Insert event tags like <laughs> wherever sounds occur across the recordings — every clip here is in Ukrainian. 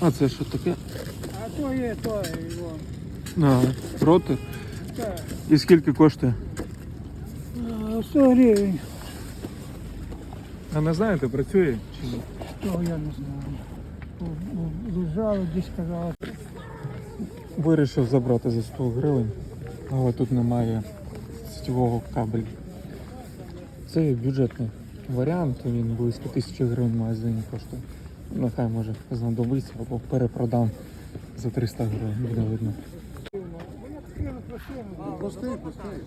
А це що таке? А то є, то його. А, роти. Так. І скільки коштує? А, 100 гривень. А не знаєте, працює чи ні? Того я не знаю. У- десь казала. Вирішив забрати за 100 гривень, але тут немає сітєвого кабелю. Це бюджетний варіант, він близько 1000 гривень в магазині коштує. Нехай може знадобиться або перепродам за 300 гривень, буде видно. Пустий, пустий.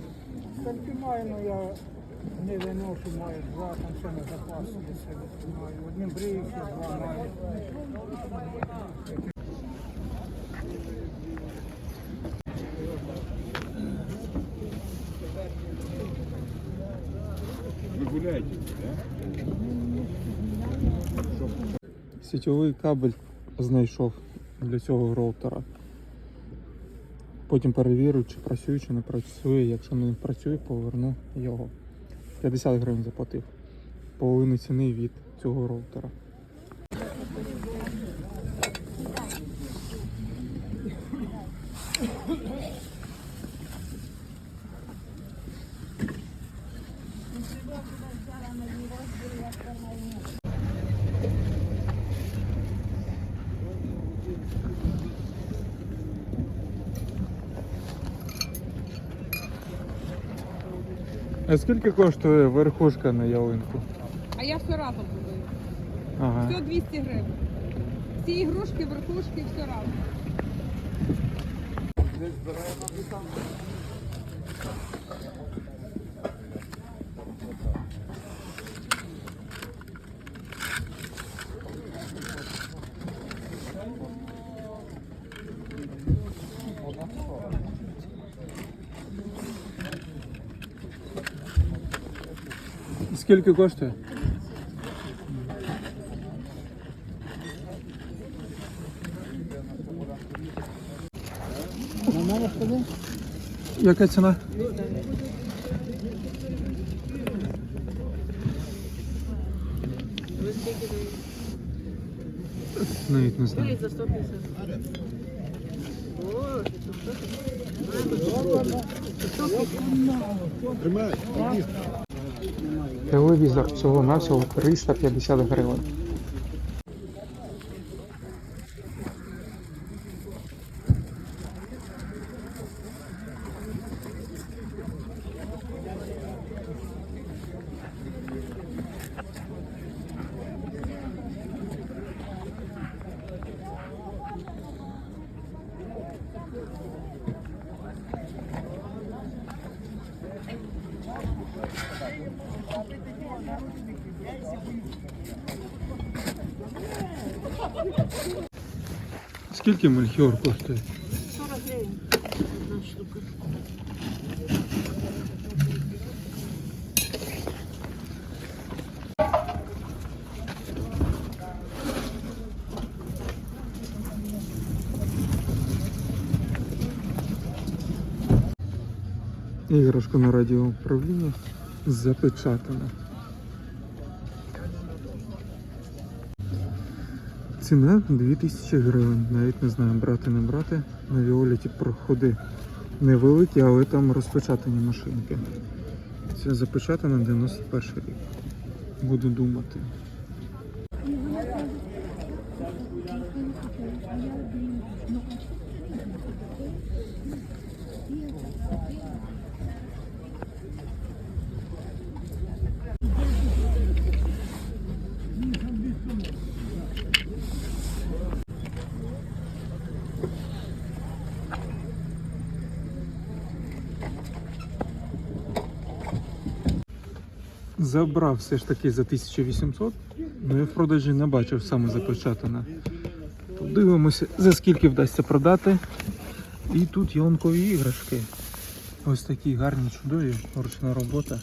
Тільки маю, ну я не виношу, маю два, там ще на запас собі себе маю. Одним бриюся, два маю. Вы гуляете, да? Сітєвий кабель знайшов для цього роутера. Потім перевірю, чи працює, чи не працює. Якщо не працює, поверну його. 50 гривень заплатив. Половину ціни від цього роутера. А скільки коштує верхушка на ялинку? А я все разом продаю. Ага. Все 200 гривень. Всі ігрушки, верхушки, все разом. Скільки коштує? Яка ціна? Навіть не знаю. Тримай. Телевізор всього навсього 350 гривень. Скільки мельхіор коштує? 40 гривень. Одна штука. Іграшка на радіоуправлінні запечатана. Ціна 2000 гривень. Навіть не знаю, брати не брати. На Віоліті проходи невеликі, але там розпечатані машинки. Це запечатано 91 рік. Буду думати. Забрав все ж таки за 1800, але я в продажі не бачив саме запечатане. Подивимося, за скільки вдасться продати. І тут ялинкові іграшки. Ось такі гарні, чудові, ручна робота.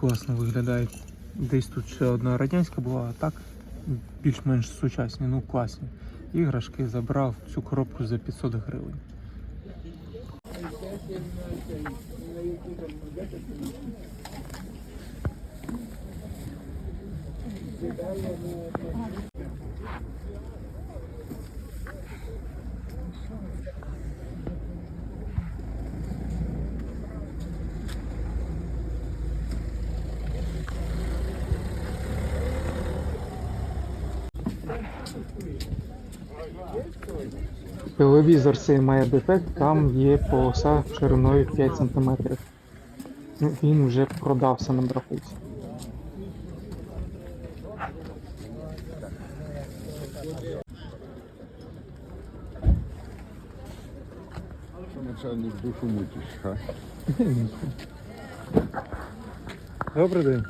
Класно виглядають. Десь тут ще одна радянська була, а так більш-менш сучасні, ну класні. Іграшки забрав цю коробку за 500 гривень. Телевізор цей має дефект, там є полоса шириною 5 см. Він вже продався на брахуці. Що начальник душу мутиш, ха? Добрий день.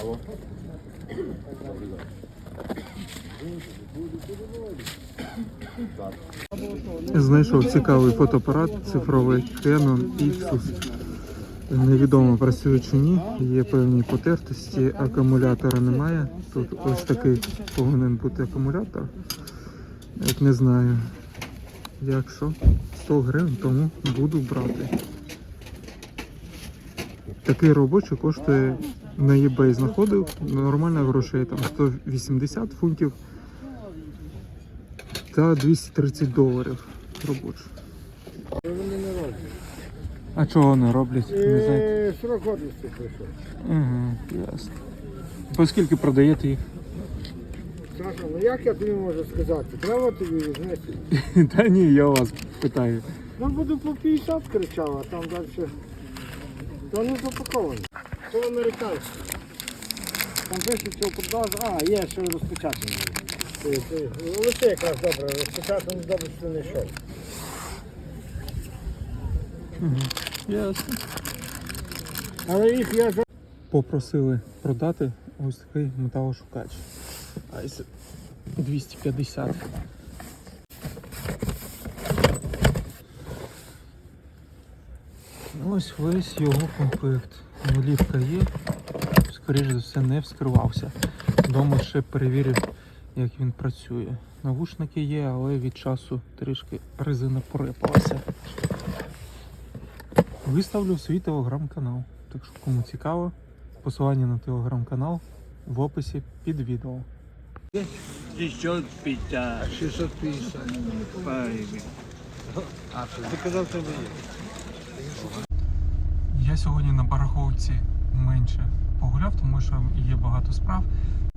Алло? Знайшов цікавий фотоапарат цифровий Canon Ixus. Невідомо працює чи ні, є певні потертості, акумулятора немає. Тут ось такий повинен бути акумулятор. Як не знаю. Якщо 100 гривень, тому буду брати. Такий робочий коштує на eBay знаходив нормально грошей, там 180 фунтів та 230 доларів робочий. Вони. А чого не роблять? Не знаєте? Е, Срок годності прийшов. Угу, ясно. По скільки продаєте їх? Саша, ну як я тобі можу сказати? Треба тобі знести. <laughs> Та ні, я вас питаю. Ну буду по 50 кричав, а там далі. То не запаковано. То американське. Там пишеться в продажу. А, є ще розпечатані. Ти- ти- ну, Лише якраз добре, розпечатані добре, що не йшов. Але їх я Попросили продати ось такий металошукач. Айс 250. Ось весь його комплект. Нулівка є. Скоріше за все, не вскривався. Дома ще перевірив, як він працює. Навушники є, але від часу трішки резина порипалася. Виставлю свій телеграм-канал. Так що кому цікаво, посилання на телеграм-канал в описі під відео. 650. 650. Правильно. Ти тебе. Я сьогодні на барахолці менше погуляв, тому що є багато справ.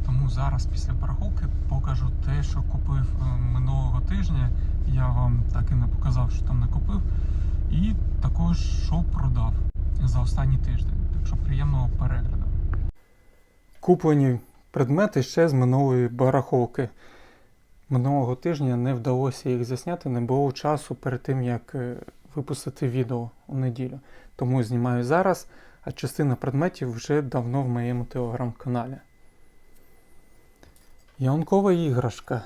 Тому зараз після барахолки покажу те, що купив е, минулого тижня. Я вам так і не показав, що там накупив. І також що продав за останній тиждень. Так що приємного перегляду. Куплені предмети ще з минулої барахолки. Минулого тижня не вдалося їх засняти, не було часу перед тим, як е, випустити відео у неділю. Тому знімаю зараз, а частина предметів вже давно в моєму телеграм-каналі. Ялинкова іграшка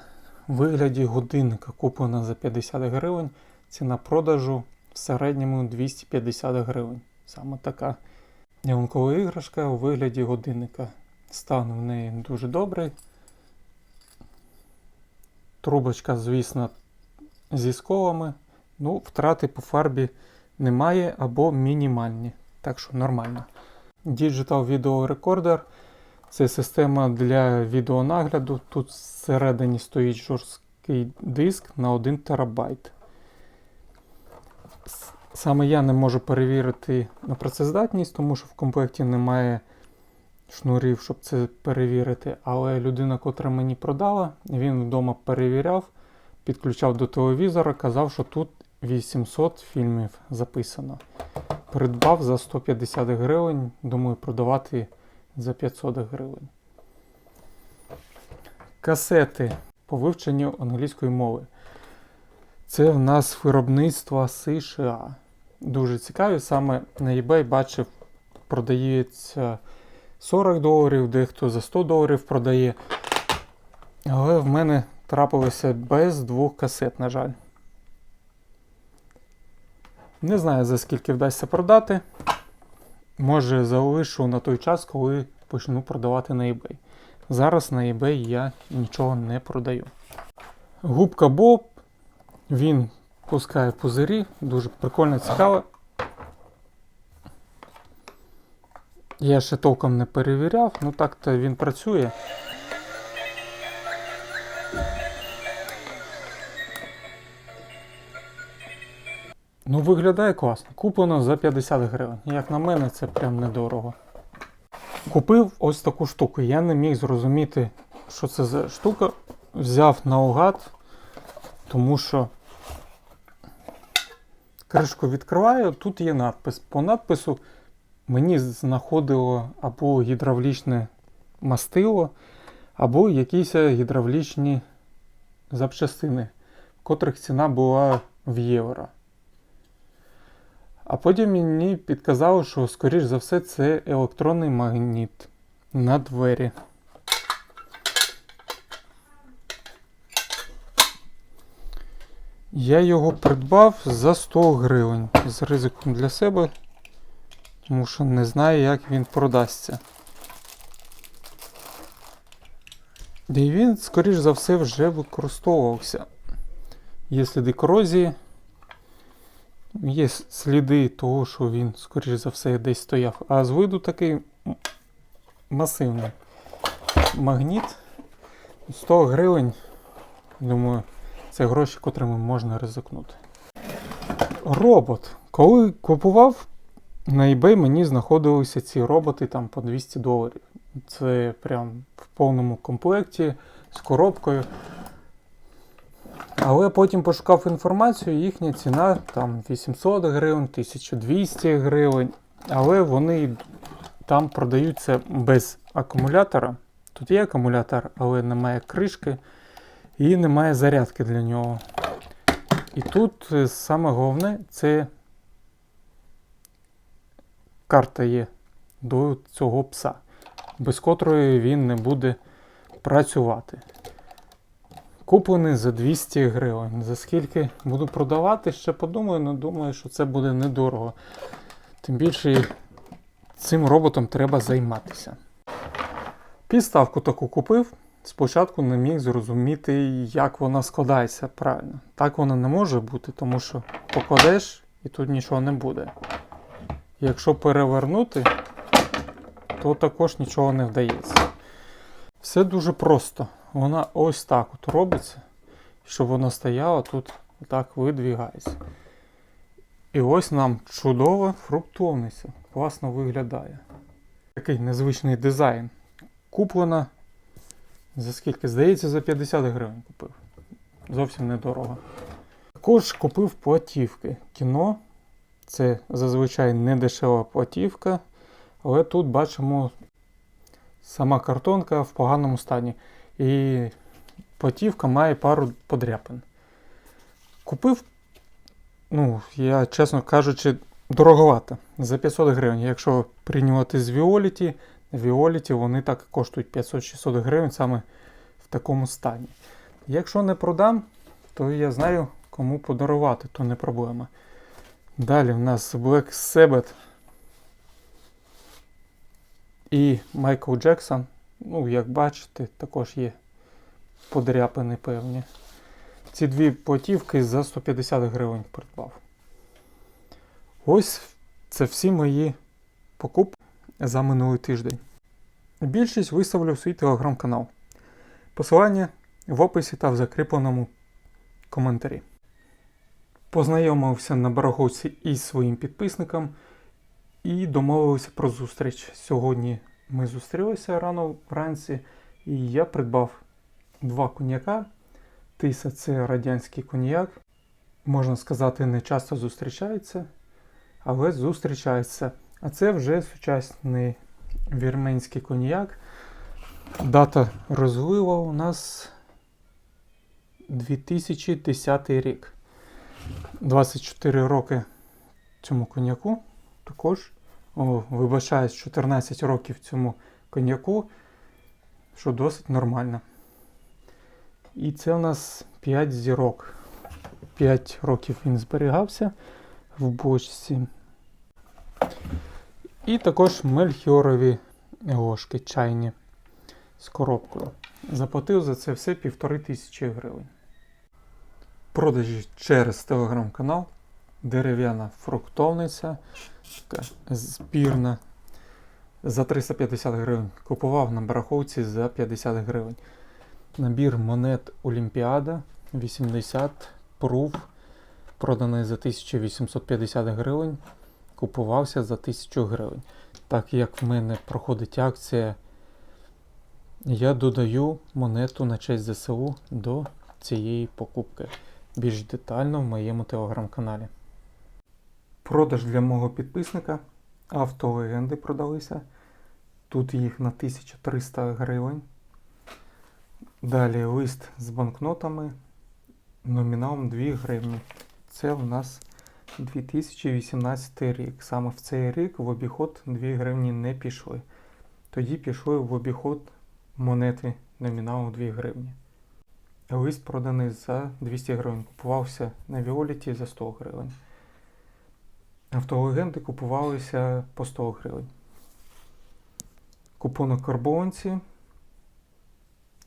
в вигляді годинника куплена за 50 гривень. Ціна продажу в середньому 250 гривень. Саме така ялинкова іграшка у вигляді годинника. Стан в неї дуже добрий. Трубочка, звісно, зі сколами. Ну, втрати по фарбі немає або мінімальні. Так що нормально. Digital Video Recorder це система для відеонагляду. Тут всередині стоїть жорсткий диск на 1 терабайт. Саме я не можу перевірити на працездатність, тому що в комплекті немає шнурів, щоб це перевірити. Але людина, котра мені продала, він вдома перевіряв, підключав до телевізора, казав, що тут 800 фільмів записано. Придбав за 150 гривень, думаю, продавати за 500 гривень. Касети по вивченню англійської мови. Це в нас виробництво США. Дуже цікаві. Саме на eBay бачив, продається 40 доларів, дехто за 100 доларів продає. Але в мене трапилося без двох касет, на жаль. Не знаю, за скільки вдасться продати. Може, залишу на той час, коли почну продавати на eBay. Зараз на eBay я нічого не продаю. Губка Боб. Він пускає пузирі, дуже прикольно цікаво. Я ще толком не перевіряв, ну так-то він працює. Ну, виглядає класно. Куплено за 50 гривень. Як на мене, це прям недорого. Купив ось таку штуку. Я не міг зрозуміти, що це за штука. Взяв наугад, тому що кришку відкриваю, тут є надпис. По надпису мені знаходило або гідравлічне мастило, або якісь гідравлічні запчастини, котрих ціна була в євро. А потім мені підказало, що, скоріш за все, це електронний магніт на двері. Я його придбав за 100 гривень з ризиком для себе, тому що не знаю, як він продасться. І він, скоріш за все, вже використовувався. Є сліди корозії. Є сліди того, що він, скоріш за все, десь стояв. А з виду такий масивний магніт. 100 гривень. Думаю, це гроші, котрими можна ризикнути. Робот. Коли купував, на eBay мені знаходилися ці роботи там по 200 доларів. Це прям в повному комплекті з коробкою. Але потім пошукав інформацію, їхня ціна там 800 гривень, 1200 гривень. Але вони там продаються без акумулятора. Тут є акумулятор, але немає кришки і немає зарядки для нього. І тут е, саме головне це карта є до цього пса, без котрої він не буде працювати. Куплений за 200 гривень. За скільки буду продавати, ще подумаю, але думаю, що це буде недорого. Тим більше цим роботом треба займатися. Підставку таку купив. Спочатку не міг зрозуміти, як вона складається правильно. Так вона не може бути, тому що покладеш і тут нічого не буде. Якщо перевернути, то також нічого не вдається. Все дуже просто. Вона ось так от робиться, щоб вона стояла тут так видвігається. І ось нам чудова фруктовниця. Класно виглядає. Такий незвичний дизайн. Куплена за скільки? Здається, за 50 гривень купив. Зовсім недорого. Також купив платівки. Кіно. Це зазвичай не дешева платівка. Але тут бачимо сама картонка в поганому стані. І платівка має пару подряпин. Купив, ну, я, чесно кажучи, дороговато. За 500 гривень. Якщо прийняти з Віоліті, Віоліті вони так коштують 500-600 гривень саме в такому стані. Якщо не продам, то я знаю, кому подарувати, то не проблема. Далі в нас Black Sabbath і Майкл Джексон. Ну, як бачите, також є подряпини певні. Ці дві платівки за 150 гривень придбав. Ось це всі мої покупки за минулий тиждень. Більшість виставлю в свій телеграм-канал. Посилання в описі та в закріпленому коментарі. Познайомився на бараховці із своїм підписником і домовилися про зустріч. Сьогодні ми зустрілися рано вранці, і я придбав два коньяка. Тиса це радянський коньяк. Можна сказати, не часто зустрічається, але зустрічається. А це вже сучасний вірменський коньяк. Дата розлива у нас 2010 рік. 24 роки цьому коньяку. Також, о, вибачаюсь, 14 років цьому коньяку, що досить нормально. І це у нас 5 зірок. 5 років він зберігався в бочці. І також мельхіорові ложки чайні з коробкою. Заплатив за це все півтори тисячі гривень. Продажі через телеграм-канал. Дерев'яна фруктивниця збірна за 350 гривень. Купував на бараховці за 50 гривень. Набір монет Олімпіада 80 пруф, проданий за 1850 гривень. Купувався за 1000 гривень. Так як в мене проходить акція, я додаю монету на честь ЗСУ до цієї покупки. Більш детально в моєму телеграм-каналі. Продаж для мого підписника. Автолегенди продалися. Тут їх на 1300 гривень. Далі лист з банкнотами номіналом 2 гривні. Це у нас 2018 рік. Саме в цей рік в обіход 2 гривні не пішли. Тоді пішли в обіход монети номіналом 2 гривні. Лист проданий за 200 гривень. Купувався на Віоліті за 100 гривень. Автолегенди купувалися по 100 гривень. Купонок карбонці.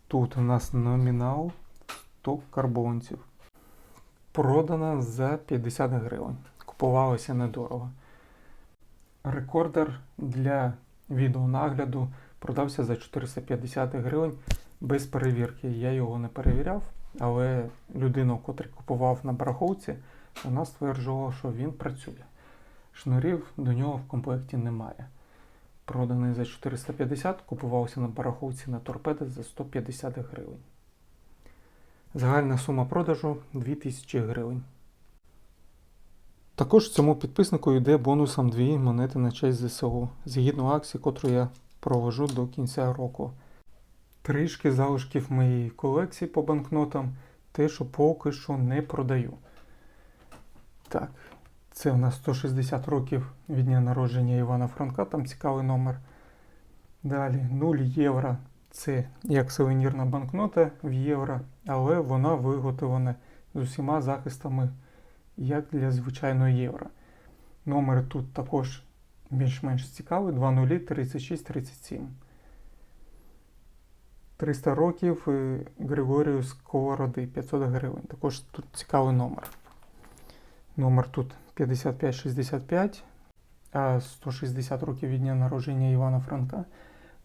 Тут у нас номінал 100 карбонців. Продана за 50 гривень. Купувалося недорого. Рекордер для відеонагляду продався за 450 гривень без перевірки. Я його не перевіряв, але людина, котрий купував на бараховці, вона стверджувала, що він працює. Шнурів до нього в комплекті немає. Проданий за 450, купувався на бараховці на торпеди за 150 гривень. Загальна сума продажу 2000 гривень. Також цьому підписнику йде бонусом дві монети на честь ЗСУ, згідно акції, котру я провожу до кінця року. Трішки залишків моєї колекції по банкнотам, те, що поки що не продаю. Так, це у нас 160 років від дня народження Івана Франка, там цікавий номер. Далі 0 євро. Це як сувенірна банкнота в євро, але вона виготовлена з усіма захистами, як для звичайного євро. Номер тут також більш-менш цікавий 20 36 37. 300 років е, Григорію Сковороди 500 гривень. Також тут цікавий номер. Номер тут 5565, а 160 років від дня народження Івана Франка.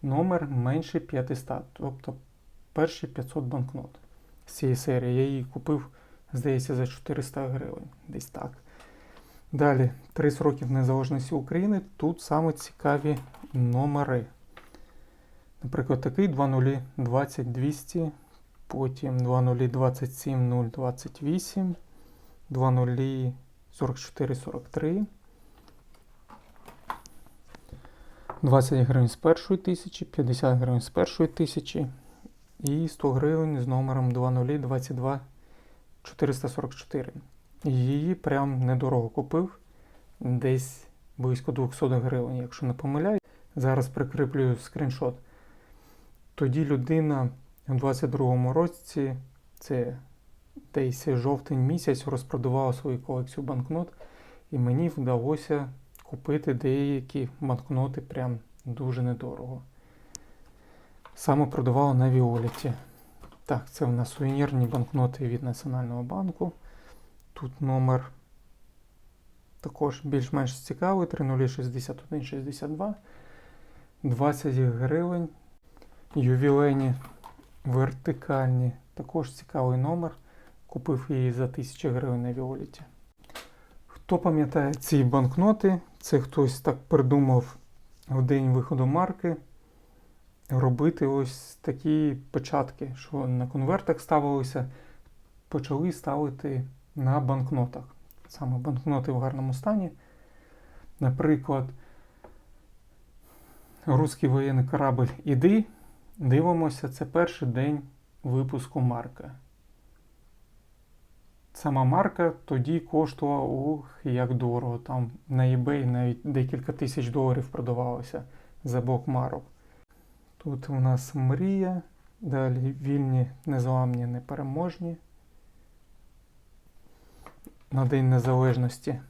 Номер менше 500, тобто перші 500 банкнот з цієї серії. Я її купив, здається, за 400 гривень. Десь так. Далі 30 років незалежності України. Тут саме цікаві номери. Наприклад, такий 2020-200, потім 2027-028, 2044-43, 20 гривень з першої тисячі, 50 гривень з першої тисячі і 100 гривень з номером 2022 444. Її прям недорого купив, десь близько 200 гривень, якщо не помиляю. Зараз прикріплю скріншот. Тоді людина у 22-му році, це десь жовтень місяць, розпродавала свою колекцію банкнот, і мені вдалося купити деякі банкноти прям дуже недорого. Саме продавала на Віоліті. Так, це в нас сувенірні банкноти від Національного банку. Тут номер також більш-менш цікавий 306162. 20 гривень. Ювілейні вертикальні. Також цікавий номер. Купив її за 1000 гривень на Віоліті. Хто пам'ятає ці банкноти? Це хтось так придумав в день виходу марки робити ось такі початки, що на конвертах ставилися, почали ставити на банкнотах. Саме банкноти в гарному стані. Наприклад, Руський воєнний корабль Іди. Дивимося, це перший день випуску марки. Сама марка тоді коштувала ух, як дорого. Там на eBay навіть декілька тисяч доларів продавалося за бок марок. Тут у нас мрія, далі вільні, незламні, непереможні. На День Незалежності.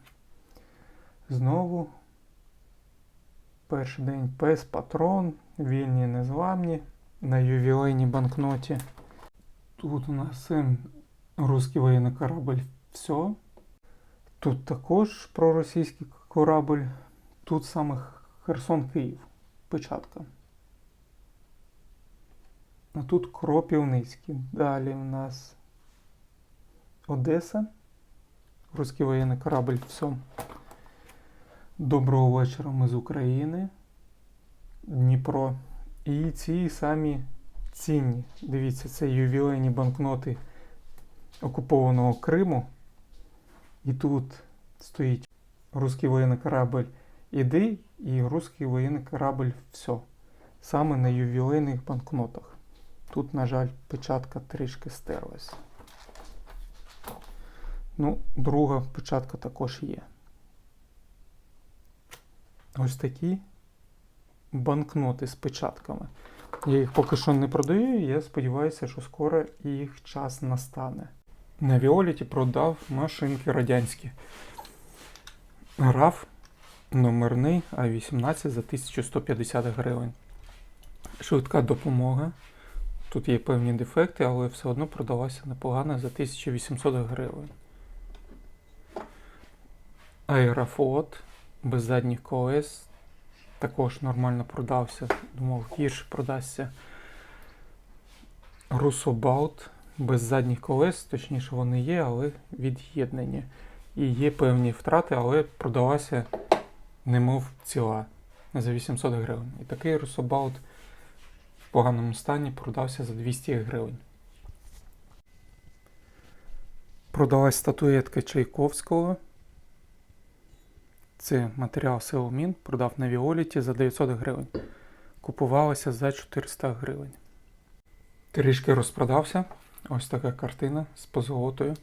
Знову. Перший день пес, патрон, вільні, незламні. На ювілейній банкноті. Тут у нас русський воєнний корабль. Все. Тут також проросійський корабль. Тут саме Херсон Київ. печатка. А тут Кропівницький. Далі у нас Одеса. Руський воєнний корабль все. Доброго вечора, ми з України. Дніпро. І ці самі цінні. Дивіться, це ювілейні банкноти окупованого Криму. І тут стоїть русський воєнний корабль Іди і русський воєнний корабль все. Саме на ювілейних банкнотах. Тут, на жаль, печатка трішки стерлась. Ну, друга печатка також є. Ось такі банкноти з печатками. Я їх поки що не продаю, я сподіваюся, що скоро їх час настане. На Віоліті продав машинки радянські. Граф номерний А18 за 1150 гривень. Швидка допомога. Тут є певні дефекти, але все одно продалася непогано за 1800 гривень. Аерофлот без задніх колес також нормально продався. Думав, гірше продасться. Русобалт без задніх колес, точніше вони є, але від'єднані. І є певні втрати, але продалася немов ціла за 800 гривень. І такий Русобалт в поганому стані продався за 200 гривень. Продалась статуетка Чайковського. Це матеріал Сеомін, продав на Віоліті за 900 гривень. Купувалася за 400 гривень. Трішки розпродався. Ось така картина з позолотою.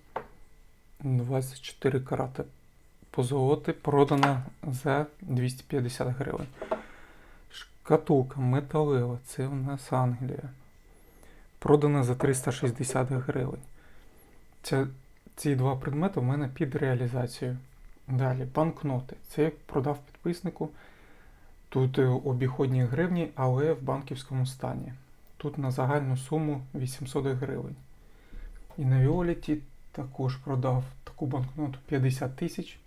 24 карати позолоти продана за 250 гривень. Шкатулка металева, це у нас Англія. Продана за 360 гривень. Це, ці два предмети в мене під реалізацією. Далі, банкноти. Це я продав підписнику. Тут е, обіходні гривні, але в банківському стані. Тут на загальну суму 800 гривень. І на Віоліті також продав таку банкноту 50 тисяч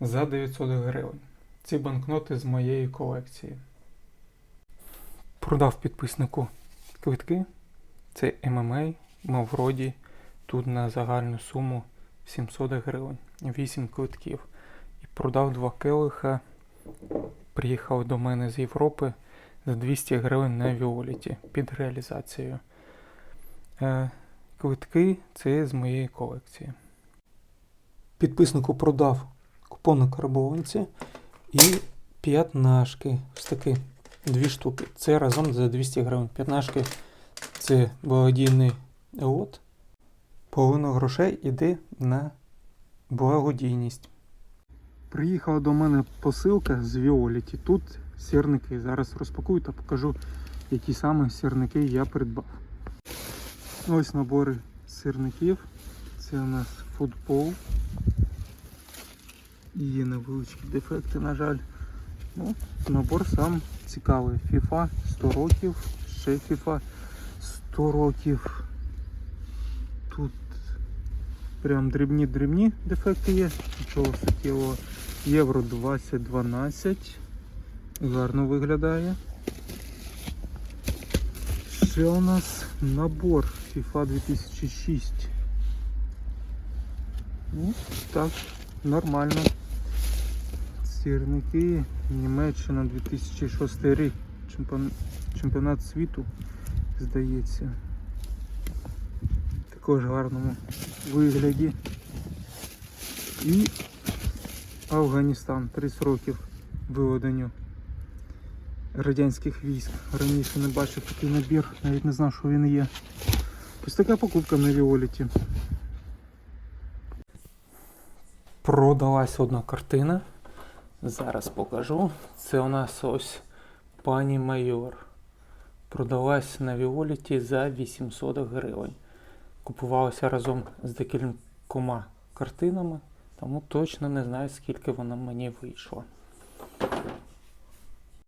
за 900 гривень. Ці банкноти з моєї колекції. Продав підписнику квитки. Це ММА, Мавроді. Тут на загальну суму 700 гривень. 8 квитків. І продав два келиха. Приїхав до мене з Європи за 200 гривень на Віоліті під реалізацією. Квитки це з моєї колекції. Підписнику продав купони карбованці і п'ятнашки. Ось такі дві штуки. Це разом за 200 гривень. П'ятнашки це благодійний лот. Половина грошей іде на благодійність. Приїхала до мене посилка з Віоліті. Тут сірники. Зараз розпакую та покажу, які саме сірники я придбав. Ось набори сирників. Це у нас футбол. Є невеличкі дефекти, на жаль. Ну, набор сам цікавий. FIFA 100 років, ще FIFA 100 років. Тут прям дрібні-дрібні дефекти є. Нічого суттєвого. Євро 2012. Гарно виглядає. Ще у нас набор FIFA 2006. Ну, так, нормально. Сірники, Німеччина 2006 рік. Чемпіонат світу, здається. Також в гарному вигляді. І Афганістан 30 років виведенню радянських військ. Раніше не бачив такий набір, навіть не знав, що він є. Ось така покупка на Віоліті. Продалась одна картина. Зараз покажу. Це у нас ось пані майор. Продалась на Віоліті за 800 гривень. Купувалася разом з декількома картинами, тому точно не знаю, скільки вона мені вийшла.